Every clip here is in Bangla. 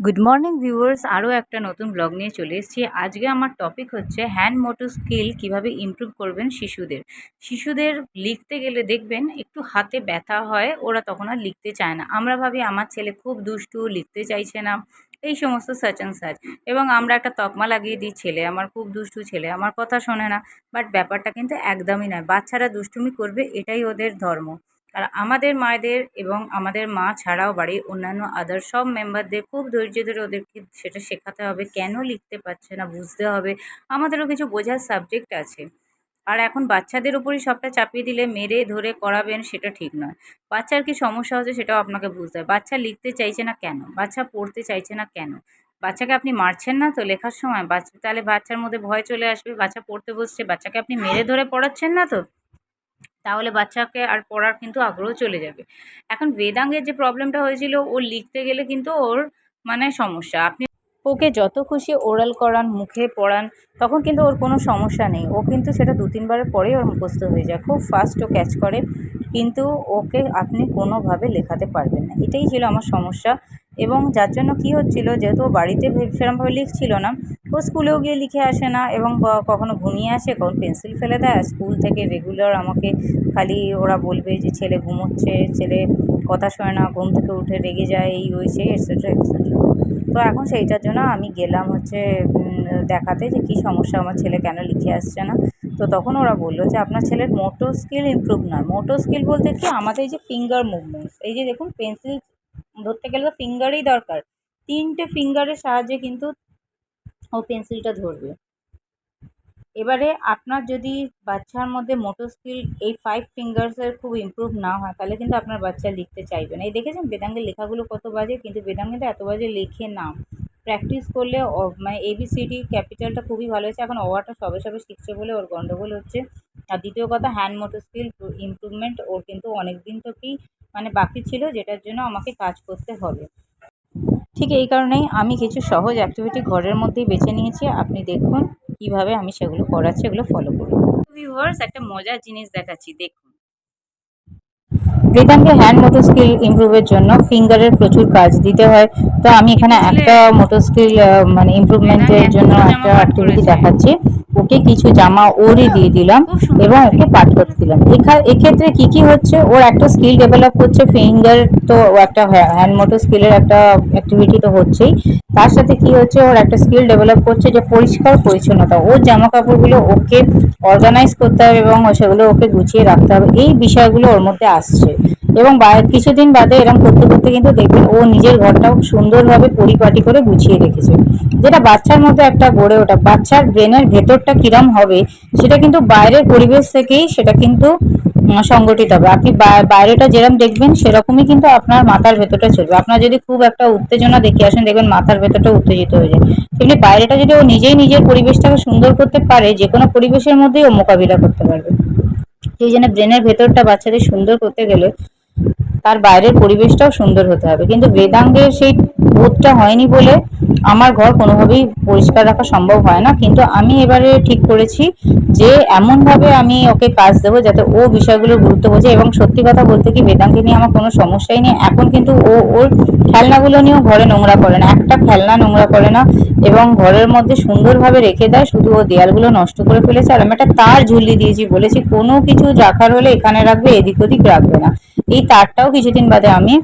গুড মর্নিং ভিউয়ার্স আরও একটা নতুন ব্লগ নিয়ে চলে এসেছি। আজকে আমার টপিক হচ্ছে হ্যান্ড মোটর স্কিল কীভাবে ইমপ্রুভ করবেন শিশুদের। শিশুদের লিখতে গেলে দেখবেন একটু হাতে ব্যথা হয়, ওরা তখন আর লিখতে চায় না। আমরা ভাবি, আমার ছেলে খুব দুষ্টু, লিখতে চাইছে না। এই সমস্ত সাচ অ্যান্ড সাচ এবং আমরা একটা তকমা লাগিয়ে দিই, ছেলে আমার খুব দুষ্টু, ছেলে আমার কথা শোনে না। বাট ব্যাপারটা কিন্তু একদমই নয়। বাচ্চারা দুষ্টুমি করবে, এটাই ওদের ধর্ম। আর আমাদের মায়েদের এবং আমাদের মা ছাড়াও বাড়ির অন্যান্য আদার সব মেম্বারদের খুব ধৈর্য ধরে ওদেরকে সেটা শেখাতে হবে। কেন লিখতে পারছে না? বুঝতে হবে। আমাদেরও কিছু বোঝার সাবজেক্ট আছে। আর এখন বাচ্চাদের উপরই সবটা চাপিয়ে দিলে, মেরে ধরে করাবেন সেটা ঠিক নয়। বাচ্চার কি সমস্যা হচ্ছে সেটাও আপনাকে বুঝতে হবে। বাচ্চা লিখতে চাইছে না কেন? বাচ্চা পড়তে চাইছে না কেন? বাচ্চাকে আপনি মারছেন না তো লেখার সময়? বাচ্চা, তাহলে বাচ্চার মধ্যে ভয় চলে আসবে। বাচ্চা পড়তে বসছে। বাচ্চাকে আপনি মেরে ধরে পড়াচ্ছেন না তো? তাহলে বাচ্চাকে আর পড়ার কিন্তু আগ্রহ চলে যাবে। এখন বেদাঙ্গের যে প্রবলেমটা হয়েছিল, ও লিখতে গেলে কিন্তু ওর মানে সমস্যা। আপনি ওকে যত খুশি ওরাল করান, মুখে পড়ান, তখন কিন্তু ওর কোনো সমস্যা নেই। ও কিন্তু সেটা দু তিনবারের পরেই ওর মুখস্থ হয়ে যায়। খুব ফাস্ট ও ক্যাচ করে, কিন্তু ওকে আপনি কোনোভাবে লেখাতে পারবেন না। এটাই ছিল আমার সমস্যা। এবং যার জন্য কি হচ্ছিল, যেহেতু ও বাড়িতে সেরকমভাবে লিখছিল না ও স্কুলেও গিয়ে লিখে আসে না এবং কখনো ঘুমিয়ে আসে, কখন পেন্সিল ফেলে দেয়। স্কুল থেকে রেগুলার আমাকে খালি ওরা বলবে যে, ছেলে ঘুমোচ্ছে, ছেলে কথা শোনে না, ঘুম থেকে উঠে রেগে যায়, এই ওই সেই এটসেট্রা এটসেট্রা তো এখন সেইটার জন্য আমি গেলাম হচ্ছে দেখাতে যে কী সমস্যা, আমার ছেলে কেন লিখে আসছে না। তো তখন ওরা বলল যে, আপনার ছেলের মোটো স্কিল ইমপ্রুভ নয়। মোটো স্কিল বলতে কি আমাদের এই যে ফিঙ্গার মুভমেন্টস এই যে দেখুন, পেন্সিল ধরতে গেলে তো ফিঙ্গারেই দরকার। তিনটে ফিঙ্গারের সাহায্যে কিন্তু পেন্সিলটা ধরবে। এবারে আপনার যদি বাচ্চার মধ্যে মোটর স্কিল এই ফাইভ ফিঙ্গার্সের খুব ইমপ্রুভ না হয়, তাহলে কিন্তু আপনার বাচ্চা লিখতে চাইবে না। এই দেখেছেন বেদাঙ্গের লেখাগুলো কত বাজে, কিন্তু বেদাঙ্গে এত বাজে লেখে না। প্র্যাকটিস করলে মানে এবিসিডি ক্যাপিটালটা খুবই ভালো হয়েছে। এখন অওয়াটা সবে সবে শিখছে বলে ওর গণ্ডগোল হচ্ছে। আর দ্বিতীয় কথা হ্যান্ড মোটর স্কিল ইমপ্রুভমেন্ট ওর কিন্তু অনেক দিন থেকেই মানে বাকি ছিল, যেটার জন্য আমাকে কাজ করতে হবে। ঠিক এই কারণেই আমি কিছু সহজ অ্যাক্টিভিটি ঘরের মধ্যেই বেছে নিয়েছি। আপনি দেখুন কীভাবে আমি সেগুলো করাচ্ছি, এগুলো ফলো করুন। ভিউয়ার্স একটা মজার জিনিস দেখাচ্ছি, দেখুন। বেদাঙ্গে হ্যান্ড মোটর স্কিল ইমপ্রুভের জন্য ফিঙ্গারের প্রচুর কাজ দিতে হয়। তো আমি এখানে একটা মোটর স্কিল মানে ইমপ্রুভমেন্টের জন্য একটা অ্যাক্টিভিটি দেখাচ্ছি। ওকে কিছু জামা ওরই দিয়ে দিলাম এবং ওকে পাঠ করতে দিলাম। এক্ষেত্রে কি কি হচ্ছে? ওর একটা স্কিল ডেভেলপ করছে ফিঙ্গার তো একটা হ্যান্ড মোটর স্কিলের একটা অ্যাক্টিভিটি তো হচ্ছেই। তার সাথে কি হচ্ছে? ওর একটা স্কিল ডেভেলপ করছে যে পরিষ্কার পরিচ্ছন্নতা। ওর জামা কাপড়গুলো ওকে অর্গানাইজ করতে হবে এবং সেগুলো ওকে গুছিয়ে রাখতে হবে। এই বিষয়গুলো ওর মধ্যে আসছে। এবং কিছুদিন বাদে এরকম করতে করতে কিন্তু দেখবেন ও নিজের ঘরটাও সুন্দরভাবে পরিপাটি করে গুছিয়ে রেখেছে। যেটা বাচ্চার মধ্যে একটা গড়ে ওঠা, বাচ্চার ব্রেনের ভেতরটা কিরম হবে, সেটা কিন্তু বাইরের পরিবেশ থেকেই সেটা কিন্তু সংগঠিত হবে। আপনি বাইরেটা যেরকম দেখবেন, সেরকমই কিন্তু আপনার মাথার ভেতরটা চলবে। আপনার যদি খুব একটা উত্তেজনা দেখে আসেন, দেখবেন মাথার ভেতরটা উত্তেজিত হয়ে যায়। তেমনি বাইরেটা যদি ও নিজেই নিজের পরিবেশটাকে সুন্দর করতে পারে যে কোনো পরিবেশের মধ্যেই ও মোকাবিলা করতে পারবে। সেই জন্য ব্রেনের ভেতরটা বাচ্চাদের সুন্দর করতে গেলে তার বাইরের পরিবেশটাও সুন্দর হতে হবে। কিন্তু বেদাঙ্গের সেই বোধটা হয়নি বলে আমার ঘর কোনোভাবেই পরিষ্কার রাখা সম্ভব হয় না। কিন্তু আমি এবারে ঠিক করেছি যে এমনভাবে আমি ওকে কাজ দেবো যাতে ও বিষয়গুলো গুরুত্ব বোঝে এবং সত্যি কথা বলতে কি বেদাঙ্গে নিয়ে আমার কোনো সমস্যাই নেই। এখন কিন্তু ও ওর খেলনাগুলো নিয়েও ঘরে নোংরা করে না। একটা খেলনা নোংরা করে না এবং ঘরের মধ্যে সুন্দরভাবে রেখে দেয়। শুধু ও দেয়ালগুলো নষ্ট করে ফেলেছে আর আমি একটা তার ঝুলিয়ে দিয়েছি বলেছি। কোনো কিছু রাখার হলে এখানে রাখবে, এদিক ওদিক রাখবে না। এই তারটাও কিছুদিন বাদে আমি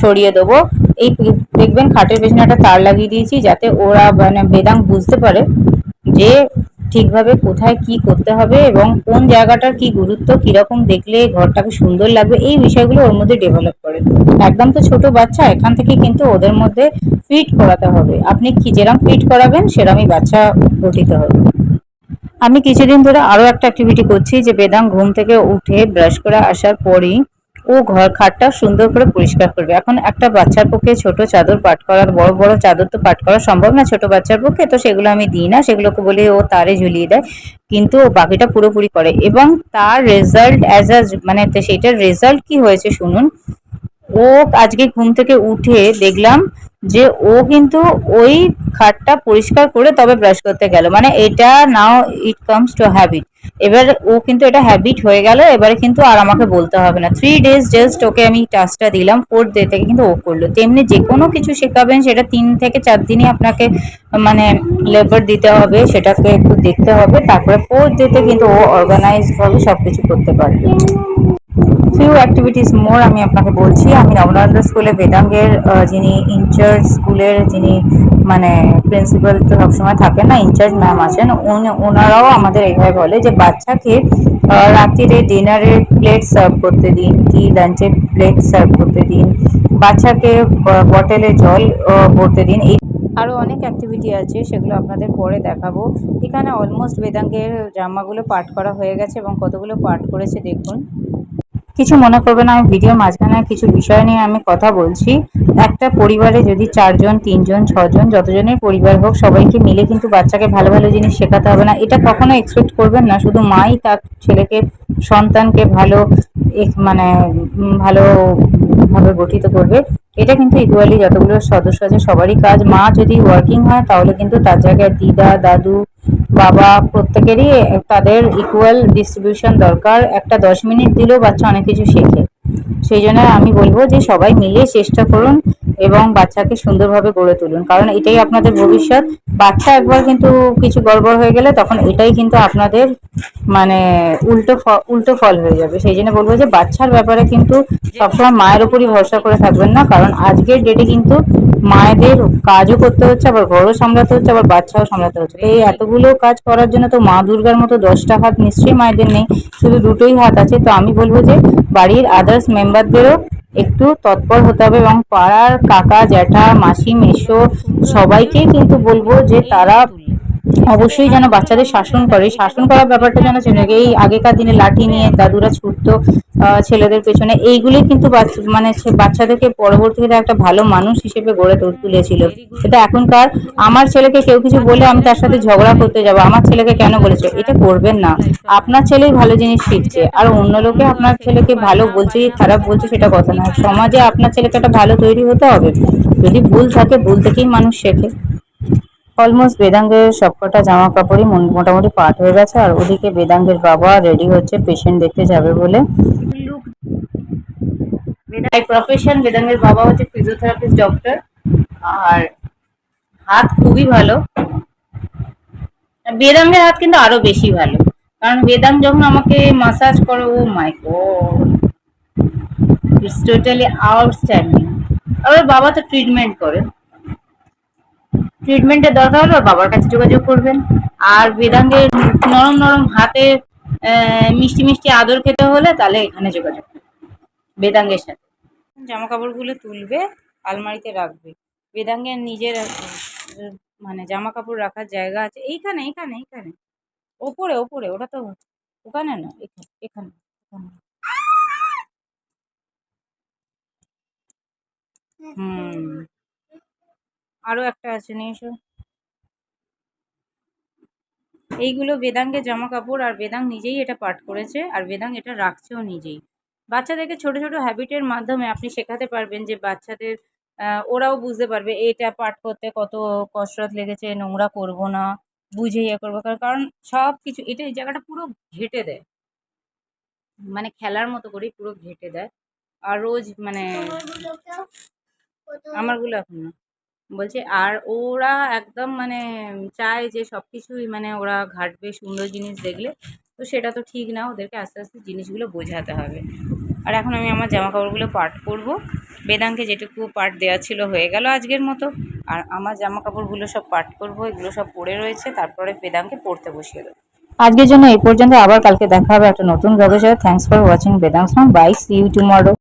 সরিয়ে দেবো। এই দেখবেন খাটের পেছনে একটা তার লাগিয়ে দিয়েছি যাতে ওরা মানে বেদাং বুঝতে পারে যে ঠিকভাবে কোথায় কি করতে হবে এবং কোন জায়গাটার কি গুরুত্ব, কীরকম দেখলে ঘরটাকে সুন্দর লাগবে, এই বিষয়গুলো ওর মধ্যে ডেভেলপ করে। একদম তো ছোট বাচ্চা, এখান থেকে কিন্তু ওদের মধ্যে ফিট করাতে হবে। আপনি কি যেরকম ফিট করাবেন সেরকমই বাচ্চা গঠিত হবে। আমি কিছুদিন ধরে আরও একটা অ্যাক্টিভিটি করছি যে বেদাং ঘুম থেকে উঠে ব্রাশ করে আসার পরেই ও ঘর খাটটা সুন্দর করে পরিষ্কার করবে। এখন একটা বাচ্চার পক্ষে ছোট চাদর পাট করার, বড় বড় চাদর তো পাট করা সম্ভব না ছোট বাচ্চার পক্ষে, তো সেগুলো আমি দিই না, সেগুলোকে বলে ও তারে ঝুলিয়ে দেয়। কিন্তু ও বাকিটা পুরোপুরি করে। এবং তার রেজাল্ট অ্যাজ আ মানে সেইটার রেজাল্ট কি হয়েছে শুনুন। ও আজকে ঘুম থেকে উঠে দেখলাম যে ও কিন্তু ওই খাটটা পরিষ্কার করে তবে ব্রাশ করতে গেল। মানে এটা now it comes to habit এবার ও কিন্তু এটা হ্যাবিট হয়ে গেল, এবারে কিন্তু আর আমাকে বলতে হবে না। থ্রি ডেজ জাস্ট ওকে আমি টাস্কটা দিলাম ফোর্থ ডে থেকে কিন্তু ও করল। তেমনি যে কোনো কিছু শেখাবেন, সেটা তিন থেকে চার দিনই আপনাকে মানে লেবার দিতে হবে, সেটাকে একটু দেখতে হবে। তারপরে ফোর্থ ডেতে কিন্তু ও অর্গানাইজভাবে সব কিছু করতে পারবে। ফিউ অ্যাক্টিভিটিস মোর আমি আপনাকে বলছি। আমি নবনন্দ স্কুলে বেদাঙ্গের যিনি ইনচার্জ স্কুলের যিনি মানে প্রিন্সিপাল তো সবসময় থাকেন না ইনচার্জ ম্যাম আছেন ওনারাও আমাদের এইভাবে বলে যে বাচ্চাকে রাত্রিরে ডিনারের প্লেট সার্ভ করতে দিন, কি লাঞ্চের প্লেট সার্ভ করতে দিন, বাচ্চাকে বটলে জল ভরতে দিন, এই আরও অনেক অ্যাক্টিভিটি আছে, সেগুলো আপনাদের পরে দেখাবো। এখানে অলমোস্ট বেদাঙ্গের জামাগুলো পাঠ করা হয়ে গেছে এবং কতগুলো পাঠ করেছে দেখুন। কিছু মনে করবেন আমি ভিডিওর মাঝখানে কিছু বিষয় নিয়ে আমি কথা বলছি। একটা পরিবারে যদি চারজন তিনজন ছজন যতজনের পরিবার হোক সবাইকে মিলে কিন্তু বাচ্চাকে ভালো ভালো জিনিস শেখাতে হবে না। এটা কখনো এক্সপেক্ট করবেন না শুধু মাই তার ছেলেকে সন্তানকে ভালো মানে উম, ভালো ভাবে গঠিত করবে। এটা কিন্তু ইকুয়ালি যতগুলো সদস্য আছে সবারই কাজ। মা যদি ওয়ার্কিং হয় তাহলে কিন্তু তার জায়গায় দিদা দাদু বাবা প্রত্যেকেরই তাদের ইকুয়াল ডিস্ট্রিবিউশন দরকার। একটা দশ মিনিট দিলেও বাচ্চা অনেক কিছু শেখে। সেই জন্য আমি বলব যে সবাই মিলে চেষ্টা করুন এবং বাচ্চাকে সুন্দরভাবে গড়ে তুলুন। কারণ এটাই আপনাদের ভবিষ্যৎ। বাচ্চা একবার কিন্তু কিছু গড়বড় হয়ে গেলে তখন এটাই কিন্তু আপনাদের মানে উল্টো উল্টো ফল হয়ে যাবে। সেই জন্য বলব যে বাচ্চার ব্যাপারে কিন্তু সবসময় মায়ের উপরই ভরসা করে থাকবেন না। কারণ আজকের ডেটে কিন্তু মায়েদের কাজও করতে হচ্ছে, আবার ঘরও সামলাতে হচ্ছে, আবার বাচ্চাও সামলাতে হচ্ছে। এই এতগুলো কাজ করার জন্য তো মা দুর্গার মতো দশটা হাত নিশ্চয়ই মায়েদের নেই। শুধু দুটোই হাত আছে। তো আমি বলব যে বাড়ির আদার্স মেম্বারদেরও একটু তৎপর হতে হবে এবং পাড়ার কাকা, জ্যাঠা, মাসি মেশো সবাইকে কিন্তু বলব যে তারা অবশ্যই যেন বাচ্চাদের শাসন করে। শাসন করার ব্যাপারটা যেন এই আগেকার দিনে লাঠি নিয়ে দাদুরা ছুটতো ছেলেদের পেছনে। এইগুলোই কিন্তু মানে বাচ্চাদেরকে পরবর্তীতে একটা ভালো মানুষ হিসেবে গড়ে তুল- তুলেছিল। এটা এখনকার আমার ছেলেকে কেউ কিছু বলে আমি তার সাথে ঝগড়া করতে যাব। আমার ছেলেকে কেন বলেছে? এটা করবেন না। আপনার ছেলেই ভালো জিনিস শিখছে। আর অন্য লোকে আপনার ছেলেকে ভালো বলছে খারাপ বলছে সেটা কথা না সমাজে আপনার ছেলেকে একটা ভালো তৈরি হতে হবে। যদি ভুল থাকে, ভুল থেকেই মানুষ শেখে। অলমোস্ট বেদাঙ্গের সবকটা জামা কাপড়ই মোটামুটি পাট হয়ে গেছে, আর ওদিকে বেদাঙ্গের বাবা রেডি হচ্ছে পেশেন্ট দেখতে যাবে বলে। প্রফেশন বেদাঙ্গের বাবা হচ্ছে ফিজিওথেরাপিস্ট ডক্টর আর হাত খুবই ভালো। বেদাঙ্গের হাত কিন্তু আরও বেশি ভালো, কারণ বেদাং যখন আমাকে মাসাজ করে, ও my god it's totally outstanding আবার বাবা তো ট্রিটমেন্ট করে। ট্রিটমেন্টের দরকার হলে বাবার কাছে যোগাযোগ করবেন। আর বেদাঙ্গের নরম নরম হাতে মিষ্টি মিষ্টি আদর খেতে হলে তাহলে এখানে যোগাযোগ বেদাঙ্গের সাথে। জামা কাপড়গুলো তুলবে, আলমারিতে রাখবে। বেদাঙ্গের নিজের মানে জামা কাপড় রাখার জায়গা আছে। এইখানে এইখানে এইখানে। ওপরে ওপরে, ওটা তো ওখানে না এখানে এখানে। হুম। আরও একটা আছে নিয়ে এসো। এইগুলো বেদাঙ্গের জামা কাপড় আর বেদাং নিজেই এটা পাঠ করেছে আর বেদাং এটা রাখছেও নিজেই। বাচ্চাদেরকে ছোট ছোট হ্যাবিটের মাধ্যমে আপনি শেখাতে পারবেন যে বাচ্চাদের ওরাও বুঝতে পারবে এটা পাঠ করতে কত কসরত লেগেছে নোংরা করব না বুঝে ইয়ে করব। কারণ- কারণ সব কিছু এটা এই জায়গাটা পুরো ঘেটে দেয়। মানে খেলার মতো করেই পুরো ঘেটে দেয়। আর রোজ মানে আমারগুলো এখন না। বলছে, আর ওরা একদম মানে চায় যে সব কিছুই মানে ওরা ঘাটবে সুন্দর জিনিস দেখলে, তো সেটা তো ঠিক না। ওদেরকে আস্তে আস্তে জিনিসগুলো বোঝাতে হবে। আর এখন আমি আমার জামা কাপড়গুলো পাট করব। বেদাঙ্কে যেটুকু পাট দেওয়া ছিল হয়ে গেল আজকের মতো। আর আমার জামা কাপড়গুলো সব পাট করব, এগুলো সব পড়ে রয়েছে। তারপরে বেদাঙ্কে পড়তে বসিয়ে দেবো। আজকের জন্য এই পর্যন্ত। আবার কালকে দেখা হবে একটা নতুন সাথে থ্যাংকস ফর ওয়াচিং বেদাংস বাই সি ইউ টুমরো